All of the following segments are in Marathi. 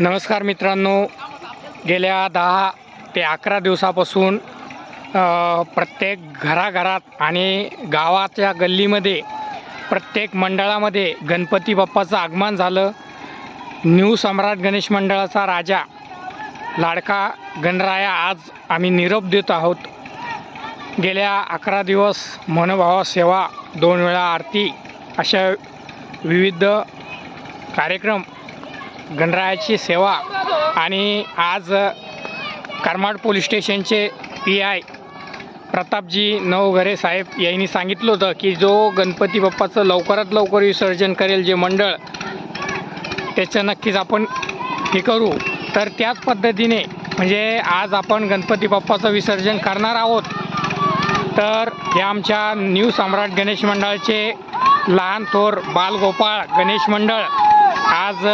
नमस्कार मित्रांनो. गेल्या दहा ते अकरा दिवसापासून प्रत्येक घराघरात आणि गावाच्या गल्लीमध्ये प्रत्येक मंडळामध्ये गणपती बाप्पाचं आगमन झालं. न्यू सम्राट गणेश मंडळाचा राजा लाडका गणराया आज आम्ही निरोप देत आहोत. गेल्या अकरा दिवस मनोभाव सेवा दोन वेळा आरती अशा विविध कार्यक्रम गणरायाची सेवा आणि आज करमाड पोलीस स्टेशनचे पी आय प्रतापजी नवघरे साहेब यांनी सांगितलं होतं की जो गणपती बाप्पाचं लवकरात लवकर विसर्जन करेल जे मंडळ त्याचं नक्कीच आपण हे करू. तर त्याच पद्धतीने म्हणजे आज आपण गणपती बाप्पाचं विसर्जन करणार आहोत. तर या आमच्या न्यू सम्राट गणेश मंडळाचे लहान थोर बालगोपाळ गणेश मंडळ आज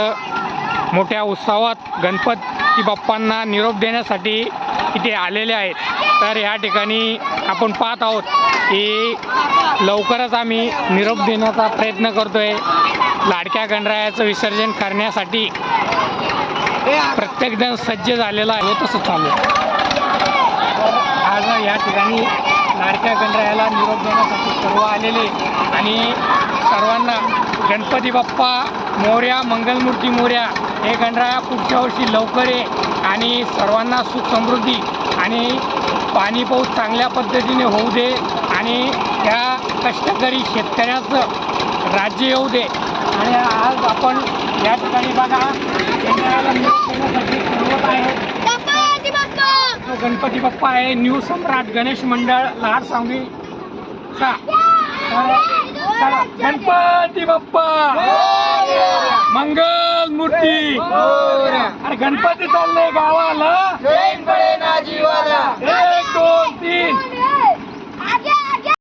मोठ्या उत्साहात गणपती बाप्पांना निरोप देण्यासाठी इथे आलेले आहेत. तर या ठिकाणी आपण पाहत आहोत की लवकरच आम्ही निरोप देण्याचा प्रयत्न करतोय. लाडक्या गणरायाचं विसर्जन करण्यासाठी प्रत्येकजण सज्ज झालेला आहे. हो, तसं चालू आज या ठिकाणी लाडक्या गणरायाला निरोप देण्यासाठी सर्व आलेले आणि सर्वांना गणपती बाप्पा मोर्या मंगलमूर्ती मोर्या हे गणराया पुढच्या वर्षी लवकर ये आणि सर्वांना सुख समृद्धी आणि पाणी पाऊस चांगल्या पद्धतीने होऊ दे आणि त्या कष्टकरी शेतकऱ्याचं राज्य येऊ दे. आणि आज आपण या ठिकाणी बघा गणपती बाप्पा जो गणपती बाप्पा आहे न्यू सम्राट गणेश मंडळ लहार सांगली गणपती बाप्पा! मंगल मूर्ती अरे गणपती चालले गावाला.